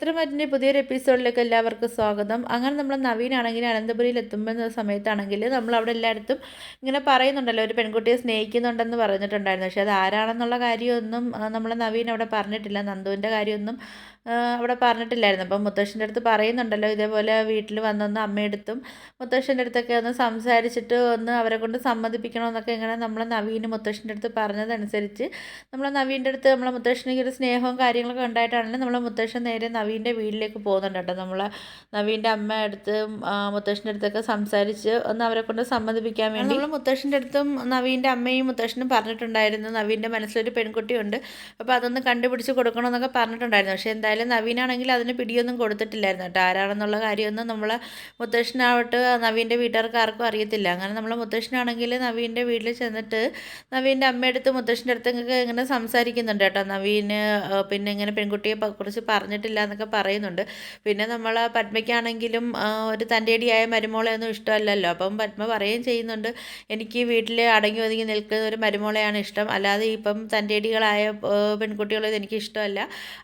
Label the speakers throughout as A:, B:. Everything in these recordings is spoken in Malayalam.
A: ചിത്രമറ്റിന്റെ പുതിയൊരു എപ്പിസോഡിലേക്ക് എല്ലാവർക്കും സ്വാഗതം. അങ്ങനെ നമ്മൾ നവീനാണെങ്കിൽ അനന്തപുരിയിൽ എത്തുമ്പോൾ സമയത്താണെങ്കിൽ നമ്മൾ അവിടെ എല്ലായിടത്തും ഇങ്ങനെ പറയുന്നുണ്ടല്ലോ ഒരു പെൺകുട്ടിയെ സ്നേഹിക്കുന്നുണ്ടെന്ന് പറഞ്ഞിട്ടുണ്ടായിരുന്നു. പക്ഷേ അത് ആരാണെന്നുള്ള കാര്യമൊന്നും നമ്മൾ നവീൻ അവിടെ പറഞ്ഞിട്ടില്ല നന്ദുവിന്റെ കാര്യമൊന്നും അവിടെ പറഞ്ഞിട്ടില്ലായിരുന്നു. അപ്പം മുത്തശ്ശന്റെ അടുത്ത് പറയുന്നുണ്ടല്ലോ ഇതേപോലെ വീട്ടിൽ വന്നൊന്ന് അമ്മയെടുത്തും മുത്തശ്ശന്റെ അടുത്തൊക്കെ ഒന്ന് സംസാരിച്ചിട്ട് ഒന്ന് അവരെ കൊണ്ട് സമ്മതിപ്പിക്കണമെന്നൊക്കെ ഇങ്ങനെ നമ്മൾ നവീന് മുത്തശ്ശന്റെ അടുത്ത് പറഞ്ഞതനുസരിച്ച് നമ്മൾ നവീന്റെ അടുത്ത് നമ്മളെ മുത്തശ്ശനിക്ക് ഒരു സ്നേഹവും കാര്യങ്ങളൊക്കെ ഉണ്ടായിട്ടാണെങ്കിലും നമ്മൾ മുത്തശ്ശൻ നേരെ നവീന്റെ വീട്ടിലേക്ക് പോകുന്നുണ്ട് കേട്ടോ. നമ്മൾ നവീന്റെ അമ്മ അടുത്ത് മുത്തശ്ശന്റെ അടുത്തൊക്കെ സംസാരിച്ച് ഒന്ന് അവരെ കൊണ്ട് സമ്മതിപ്പിക്കാൻ വേണ്ടി നമ്മൾ മുത്തശ്ശന്റെ അടുത്തും നവീന്റെ അമ്മയും മുത്തശ്ശനും പറഞ്ഞിട്ടുണ്ടായിരുന്നു. നവീന്റെ മനസ്സിലൊരു പെൺകുട്ടിയുണ്ട്. അപ്പോൾ അതൊന്ന് കണ്ടുപിടിച്ച് കൊടുക്കണമെന്നൊക്കെ പറഞ്ഞിട്ടുണ്ടായിരുന്നു. പക്ഷേ എന്തായാലും നവീനാണെങ്കിൽ അതിന് പിടിയൊന്നും കൊടുത്തിട്ടില്ലായിരുന്നു കേട്ടോ. ആരാണെന്നുള്ള കാര്യമൊന്നും നമ്മൾ മുത്തശ്ശനാവട്ടെ നവീന്റെ വീട്ടുകാർക്ക് ആർക്കും അറിയത്തില്ല. അങ്ങനെ നമ്മൾ മുത്തശ്ശനാണെങ്കിൽ നവീന്റെ വീട്ടിൽ ചെന്നിട്ട് നവീന്റെ അമ്മയടുത്ത് മുത്തശ്ശന്റെ അടുത്തൊക്കെ ഇങ്ങനെ സംസാരിക്കുന്നുണ്ട് കേട്ടോ. നവീന് പിന്നെ ഇങ്ങനെ പെൺകുട്ടിയെ കുറിച്ച് പറഞ്ഞിട്ടില്ല എന്നൊക്കെ പറയുന്നുണ്ട്. പിന്നെ നമ്മൾ പത്മയ്ക്കാണെങ്കിലും ഒരു തന്റെടിയായ മരുമോളെ ഒന്നും ഇഷ്ടമല്ലല്ലോ. അപ്പം പത്മ പറയുകയും ചെയ്യുന്നുണ്ട് എനിക്ക് വീട്ടിൽ അടങ്ങി ഒതുങ്ങി നിൽക്കുന്ന ഒരു മരുമോളെയാണ് ഇഷ്ടം. അല്ലാതെ ഇപ്പം തന്റെടികളായ പെൺകുട്ടികളെ എനിക്ക് ഇഷ്ടമല്ല.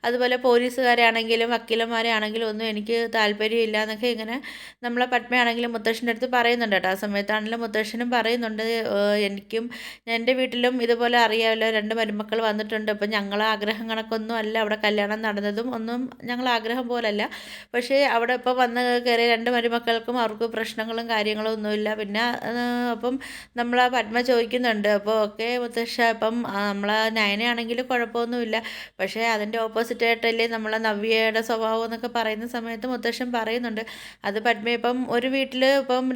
A: അതുപോലെ പോലീസ് പോലീസുകാരാണെങ്കിലും വക്കീലന്മാരാണെങ്കിലും ഒന്നും എനിക്ക് താല്പര്യമില്ല എന്നൊക്കെ ഇങ്ങനെ നമ്മളെ പത്മയാണെങ്കിലും മുത്തശ്ശന്റെ അടുത്ത് പറയുന്നുണ്ട് കേട്ടോ. ആ സമയത്താണെങ്കിലും മുത്തശ്ശനും പറയുന്നുണ്ട് എനിക്കും എന്റെ വീട്ടിലും ഇതുപോലെ അറിയാമല്ലോ രണ്ട് മരുമക്കൾ വന്നിട്ടുണ്ട്. അപ്പം ഞങ്ങളെ ആഗ്രഹം കണക്കൊന്നും അല്ല അവിടെ കല്യാണം നടന്നതും ഒന്നും ഞങ്ങൾ ആഗ്രഹം പോലല്ല. പക്ഷേ അവിടെ ഇപ്പോൾ വന്ന് കയറിയ രണ്ട് മരുമക്കൾക്കും അവർക്ക് പ്രശ്നങ്ങളും കാര്യങ്ങളും ഒന്നുമില്ല. പിന്നെ അപ്പം നമ്മൾ ആ പത്മ ചോദിക്കുന്നുണ്ട്. അപ്പോൾ ഓക്കെ മുത്തശ്ശ അപ്പം നമ്മളെ നയനയാണെങ്കിൽ കുഴപ്പമൊന്നുമില്ല. പക്ഷേ അതിന്റെ ഓപ്പോസിറ്റ് ആയിട്ടല്ലേ നമ്മൾ നവ്യയുടെ സ്വഭാവം എന്നൊക്കെ പറയുന്ന സമയത്ത് മുത്തശ്ശൻ പറയുന്നുണ്ട്. അത് പത്മ ഇപ്പം ഒരു വീട്ടിൽ ഇപ്പം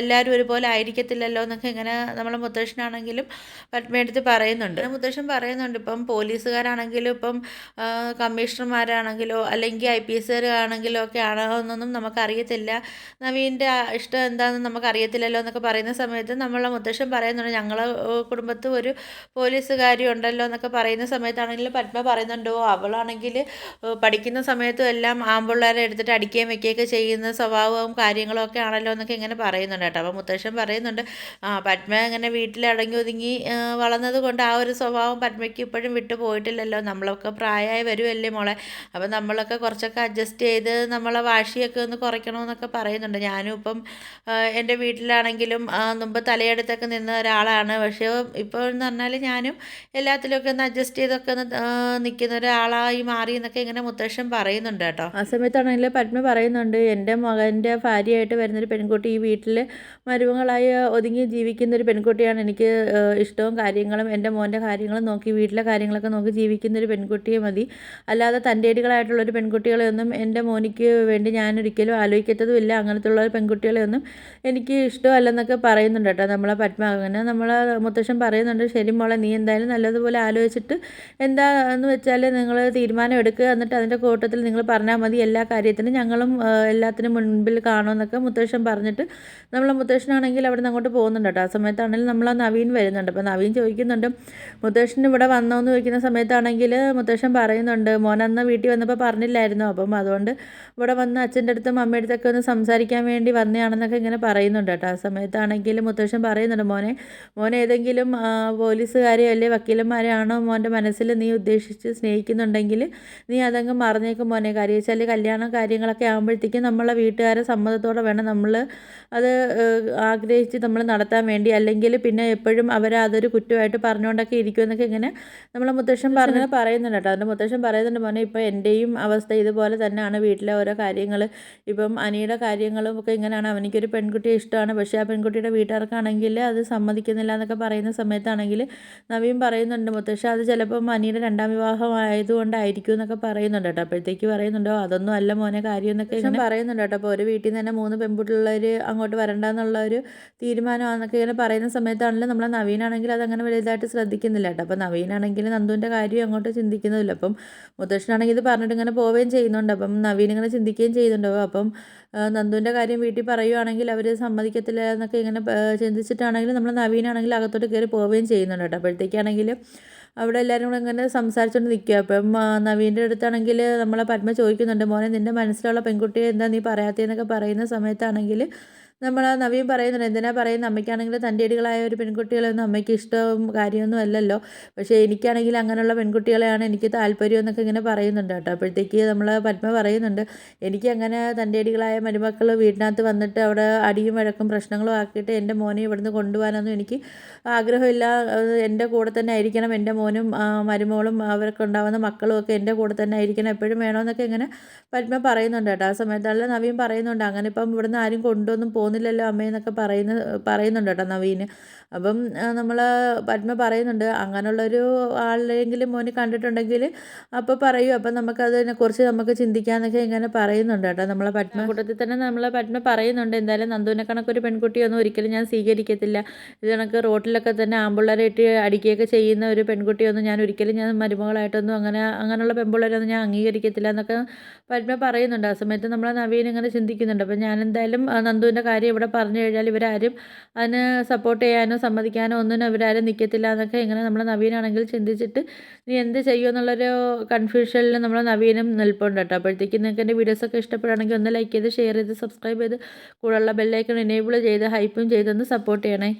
A: എല്ലാവരും ഒരുപോലെ ആയിരിക്കത്തില്ലല്ലോ എന്നൊക്കെ ഇങ്ങനെ നമ്മളെ മുത്തശ്ശനാണെങ്കിലും പത്മയെടുത്ത് പറയുന്നുണ്ട്. മുത്തശ്ശൻ പറയുന്നുണ്ട് ഇപ്പം പോലീസുകാരാണെങ്കിലും ഇപ്പം കമ്മീഷണർമാരാണെങ്കിലോ അല്ലെങ്കിൽ ഐ പി എസ്സുകാരാണെങ്കിലും ഒക്കെ ആണോ എന്നൊന്നും നമുക്കറിയത്തില്ല. നവീന്റെ ഇഷ്ടം എന്താണെന്ന് നമുക്കറിയത്തില്ലല്ലോ എന്നൊക്കെ പറയുന്ന സമയത്ത് നമ്മളെ മുത്തശ്ശൻ പറയുന്നുണ്ട് ഞങ്ങളെ കുടുംബത്ത് ഒരു പോലീസുകാരി ഉണ്ടല്ലോ എന്നൊക്കെ പറയുന്ന സമയത്താണെങ്കിൽ പത്മ പറയുന്നുണ്ടോ അവളാണെങ്കിൽ പഠിക്കുന്ന സമയത്തും എല്ലാം ആമ്പിള്ളേരെ എടുത്തിട്ട് അടിക്കുകയും വെക്കുകയൊക്കെ ചെയ്യുന്ന സ്വഭാവവും കാര്യങ്ങളും ഒക്കെ ആണല്ലോ എന്നൊക്കെ ഇങ്ങനെ പറയുന്നുണ്ട് കേട്ടോ. അപ്പോൾ മുത്തശ്ശൻ പറയുന്നുണ്ട് ആ പത്മ ഇങ്ങനെ വീട്ടിലടങ്ങി ഒതുങ്ങി വളർന്നത് കൊണ്ട് ആ ഒരു സ്വഭാവം പത്മയ്ക്ക് ഇപ്പോഴും വിട്ടു പോയിട്ടില്ലല്ലോ നമ്മളൊക്കെ പ്രായമായി വരുമല്ലേ മോളെ. അപ്പം നമ്മളൊക്കെ കുറച്ചൊക്കെ അഡ്ജസ്റ്റ് ചെയ്ത് നമ്മളെ വാശിയൊക്കെ ഒന്ന് കുറയ്ക്കണമെന്നൊക്കെ പറയുന്നുണ്ട്. ഞാനും ഇപ്പം എന്റെ വീട്ടിലാണെങ്കിലും മുമ്പ് തലയെടുത്തൊക്കെ നിന്ന ഒരാളാണ്. പക്ഷേ ഇപ്പോൾ എന്ന് പറഞ്ഞാൽ ഞാനും എല്ലാത്തിലൊക്കെ ഒന്ന് അഡ്ജസ്റ്റ് ചെയ്തൊക്കെ ഒന്ന് നിൽക്കുന്ന ഒരാളായി മാറി എന്നൊക്കെ ഇങ്ങനെ മുത്തശ്ശൻ പറയുന്നുണ്ട് കേട്ടോ. ആ സമയത്താണെങ്കിൽ പത്മ പറയുന്നുണ്ട് എന്റെ മകന്റെ ഭാര്യയായിട്ട് വരുന്നൊരു പെൺകുട്ടി ഈ വീട്ടിൽ മരുമകളായി ഒതുങ്ങി ജീവിക്കുന്ന ഒരു പെൺകുട്ടിയാണ്. എനിക്ക് ഇഷ്ടവും കാര്യങ്ങളും എന്റെ മോന്റെ കാര്യങ്ങളും നോക്കി വീട്ടിലെ കാര്യങ്ങളൊക്കെ നോക്കി ജീവിക്കുന്ന ഒരു പെൺകുട്ടിയെ മതി. അല്ലാതെ തന്റെ തന്റെടികളായിട്ടുള്ള ഒരു ഒന്നും എന്റെ മോനിക്ക് വേണ്ടി ഞാൻ ഒരിക്കലും ആലോചിക്കത്തതുമില്ല. അങ്ങനത്തെ ഉള്ള പെൺകുട്ടികളെ ഒന്നും എനിക്ക് ഇഷ്ടമല്ലെന്നൊക്കെ പറയുന്നുണ്ട് കേട്ടോ നമ്മളെ പത്മ അങ്ങനെ നമ്മളെ മുത്തശ്ശൻ പറയുന്നുണ്ട് ശരി മോളെ നീ എന്തായാലും നല്ലതുപോലെ ആലോചിച്ചിട്ട് എന്താ എന്ന് വെച്ചാൽ നിങ്ങൾ തീരുമാനം എടുക്കുക എന്നിട്ട് അതിന്റെ കൂട്ടത്തിൽ നിങ്ങൾ പറഞ്ഞാൽ മതി. എല്ലാ കാര്യത്തിനും ഞങ്ങളും എല്ലാത്തിനും മുൻപിൽ കാണുമെന്നൊക്കെ മുത്തശ്ശൻ പറഞ്ഞിട്ട് നമ്മളെ മുത്തശ്ശനാണെങ്കിൽ അവിടെ നിന്ന് അങ്ങോട്ട് പോകുന്നുണ്ട് കേട്ടോ. ആ സമയത്താണെങ്കിൽ നമ്മൾ ആ നവീൻ വരുന്നുണ്ട്. അപ്പോൾ നവീൻ ചോദിക്കുന്നുണ്ട് മുത്തശ്ശൻ ഇവിടെ വന്നോ എന്ന് ചോദിക്കുന്ന സമയത്താണെങ്കിൽ മുത്തശ്ശൻ പറയുന്നുണ്ട് മോൻ അന്ന് വീട്ടിൽ വന്നപ്പോൾ പറഞ്ഞില്ലായിരുന്നു അപ്പം അതുകൊണ്ട് ഇവിടെ വന്ന് അച്ഛന്റെ അടുത്തും അമ്മയുടെ അടുത്തൊക്കെ ഒന്ന് സംസാരിക്കാൻ വേണ്ടി വന്നതാണെന്നൊക്കെ ഇങ്ങനെ പറയുന്നുണ്ട് കേട്ടോ. ആ സമയത്താണെങ്കിൽ മുത്തശ്ശൻ പറയുന്നുണ്ട് മോനെ മോൻ ഏതെങ്കിലും പോലീസുകാരെയോ അല്ലെ വക്കീലന്മാരെയാണോ മോന്റെ മനസ്സിൽ നീ ഉദ്ദേശിച്ച് സ്നേഹിക്കുന്നുണ്ടെങ്കിൽ നീ അതങ്ങ് മറന്നേക്കും മോനെ. കാര്യം വെച്ചാൽ കല്യാണം കാര്യങ്ങളൊക്കെ ആകുമ്പോഴത്തേക്കും നമ്മളെ വീട്ടുകാരെ സമ്മതത്തോടെ വേണം നമ്മൾ അത് ആഗ്രഹിച്ച് നമ്മൾ നടത്താൻ വേണ്ടി. അല്ലെങ്കിൽ പിന്നെ എപ്പോഴും അവരെ അതൊരു കുറ്റമായിട്ട് പറഞ്ഞുകൊണ്ടൊക്കെ ഇരിക്കുമെന്നൊക്കെ ഇങ്ങനെ നമ്മളെ മുത്തശ്ശൻ പറഞ്ഞ് പറയുന്നുണ്ട് കേട്ടോ. അതിന്റെ മുത്തശ്ശൻ പറയുന്നുണ്ട് മോനെ ഇപ്പോൾ എന്റെയും അവസ്ഥ ഇതുപോലെ തന്നെയാണ് വീട്ടിലെ ഓരോ കാര്യങ്ങൾ. ഇപ്പം അനിയുടെ കാര്യങ്ങളും ഒക്കെ ഇങ്ങനെയാണ്. അവനിക്കൊരു പെൺകുട്ടിയെ ഇഷ്ടമാണ്. പക്ഷേ ആ പെൺകുട്ടിയുടെ വീട്ടുകാർക്കാണെങ്കിൽ അത് സമ്മതിക്കുന്നില്ല എന്നൊക്കെ പറയുന്ന സമയത്താണെങ്കിൽ നവീൻ പറയുന്നുണ്ട് മുത്തശ്ശ അത് ചിലപ്പം അനിയുടെ രണ്ടാം വിവാഹം ആയതുകൊണ്ടായിരിക്കും എന്നൊക്കെ പറയുന്നുണ്ട് കേട്ടോ. അപ്പോഴത്തേക്ക് പറയുന്നുണ്ടോ അതൊന്നും അല്ല മോനെ കാര്യം എന്നൊക്കെ ഇങ്ങനെ പറയുന്നുണ്ട് കേട്ടോ. അപ്പോൾ ഒരു വീട്ടിൽ നിന്ന് തന്നെ മൂന്ന് പെൺകുട്ടികളൊരു അങ്ങോട്ട് വരണ്ട എന്നുള്ള ഒരു തീരുമാനമാണെന്നൊക്കെ ഇങ്ങനെ പറയുന്ന സമയത്താണെങ്കിലും നമ്മളെ നവീനാണെങ്കിൽ അതങ്ങനെ വലുതായിട്ട് ശ്രദ്ധിക്കുന്നില്ല കേട്ടോ. അപ്പോൾ നവീനാണെങ്കിൽ നന്ദുവിന്റെ കാര്യം അങ്ങോട്ട് ചിന്തിക്കുന്നില്ല. അപ്പം മുത്തശ്ശനാണെങ്കിൽ ഇത് പറഞ്ഞിട്ട് ഇങ്ങനെ പോവുകയും ചെയ്യുന്നുണ്ട്. അപ്പം നവീൻ ഇങ്ങനെ ചിന്തിക്കുകയും ചെയ്യുന്നുണ്ടാവും അപ്പം നന്ദുവിന്റെ കാര്യം വീട്ടിൽ പറയുവാണെങ്കിൽ അവർ സമ്മതിക്കത്തില്ല എന്നൊക്കെ ഇങ്ങനെ ചിന്തിച്ചിട്ടാണെങ്കിൽ നമ്മൾ നവീനാണെങ്കിൽ അകത്തോട്ട് കയറി പോവുകയും ചെയ്യുന്നുണ്ട് കേട്ടോ. അപ്പോഴത്തേക്കാണെങ്കിൽ അവിടെ എല്ലാവരും കൂടെ ഇങ്ങനെ സംസാരിച്ചുകൊണ്ട് നിൽക്കുക. അപ്പം നവീന്റെ അടുത്താണെങ്കിൽ നമ്മളെ പത്മ ചോദിക്കുന്നുണ്ട് മോനെ നിന്റെ മനസ്സിലുള്ള പെൺകുട്ടിയെ എന്താ നീ പറയാത്തതെന്നൊക്കെ പറയുന്ന സമയത്താണെങ്കിൽ നമ്മൾ നവീൻ പറയുന്നുണ്ട് എന്തിനാ പറയുന്നത് അമ്മയ്ക്കാണെങ്കിൽ തന്റെടികളായ ഒരു പെൺകുട്ടികളൊന്നും അമ്മയ്ക്ക് ഇഷ്ടവും കാര്യമൊന്നും അല്ലല്ലോ. പക്ഷേ എനിക്കാണെങ്കിൽ അങ്ങനെയുള്ള പെൺകുട്ടികളെയാണ് എനിക്ക് താല്പര്യം എന്നൊക്കെ ഇങ്ങനെ പറയുന്നുണ്ട് കേട്ടോ. അപ്പോഴത്തേക്ക് നമ്മൾ പത്മ പറയുന്നുണ്ട് എനിക്ക് അങ്ങനെ തന്റെടികളായ മരുമക്കൾ വീട്ടിനകത്ത് വന്നിട്ട് അവിടെ അടിയും വഴക്കും പ്രശ്നങ്ങളും ആക്കിയിട്ട് എന്റെ മോനെ ഇവിടുന്ന് കൊണ്ടുപോകാനൊന്നും എനിക്ക് ആഗ്രഹമില്ല. എന്റെ കൂടെ തന്നെ ആയിരിക്കണം. എന്റെ മോനും മരുമോളും അവർക്ക് ഉണ്ടാകുന്ന മക്കളും ഒക്കെ എന്റെ കൂടെ തന്നെ ആയിരിക്കണം. എപ്പോഴും വേണമെന്നൊക്കെ ഇങ്ങനെ പത്മ പറയുന്നുണ്ട് കേട്ടോ. ആ സമയത്തല്ല നവീൻ പറയുന്നുണ്ട് അങ്ങനെ ഇപ്പം ഇവിടുന്ന് ആരും കൊണ്ടൊന്നും പോകുന്നില്ലല്ലോ അമ്മയെന്നൊക്കെ പറയുന്ന പറയുന്നുണ്ട് കേട്ടോ നവീന്. അപ്പം നമ്മൾ പത്മ പറയുന്നുണ്ട് അങ്ങനെയുള്ളൊരു ആളെങ്കിലും മോന് കണ്ടിട്ടുണ്ടെങ്കിൽ അപ്പോൾ പറയൂ അപ്പം നമുക്കതിനെക്കുറിച്ച് നമുക്ക് ചിന്തിക്കാമെന്നൊക്കെ ഇങ്ങനെ പറയുന്നുണ്ട് കേട്ടോ നമ്മളെ പത്മ കൂട്ടത്തിൽ തന്നെ നമ്മളെ പത്മ പറയുന്നുണ്ട് എന്തായാലും നന്ദുവിനെ കണക്കൊരു പെൺകുട്ടിയൊന്നും ഒരിക്കലും ഞാൻ സ്വീകരിക്കത്തില്ല. ഇത് കണക്ക് റോട്ടിലൊക്കെ തന്നെ ആമ്പിള്ളേരെ ഇട്ട് അടിക്കുകയൊക്കെ ചെയ്യുന്ന ഒരു പെൺകുട്ടിയൊന്നും ഞാൻ ഒരിക്കലും ഞാൻ മരുമകളായിട്ടൊന്നും അങ്ങനെ അങ്ങനെയുള്ള പെൺപിള്ളേരൊന്നും ഞാൻ അംഗീകരിക്കത്തില്ല എന്നൊക്കെ പത്മ പറയുന്നുണ്ട്. ആ സമയത്ത് നമ്മളെ നവീൻ ഇങ്ങനെ ചിന്തിക്കുന്നുണ്ട്. അപ്പം ഞാൻ എന്തായാലും നന്ദുവിന്റെ കാര്യം ഇവിടെ പറഞ്ഞു കഴിഞ്ഞാൽ ഇവരാരും അതിന് സപ്പോർട്ട് ചെയ്യാനോ സമ്മതിക്കാനോ ഒന്നും ഇവരാരും നിൽക്കത്തില്ല എന്നൊക്കെ ഇങ്ങനെ നമ്മൾ നവീനാണെങ്കിൽ ചിന്തിച്ചിട്ട് നീ എന്ത് ചെയ്യുമെന്നുള്ളൊരു കൺഫ്യൂഷനിൽ നമ്മൾ നവീനും നിൽപ്പുണ്ട് കേട്ടോ. അപ്പോഴത്തേക്കും നിങ്ങൾക്ക് എന്റെ വീഡിയോസൊക്കെ ഇഷ്ടപ്പെടുകയാണെങ്കിൽ ഒന്ന് ലൈക്ക് ചെയ്ത് ഷെയർ ചെയ്ത് സബ്സ്ക്രൈബ് ചെയ്ത് കൂടെയുള്ള ബെല്ലൈക്കൺ എനേബിൾ ചെയ്ത് ഹൈപ്പും ചെയ്തൊന്ന് സപ്പോർട്ട് ചെയ്യണേ.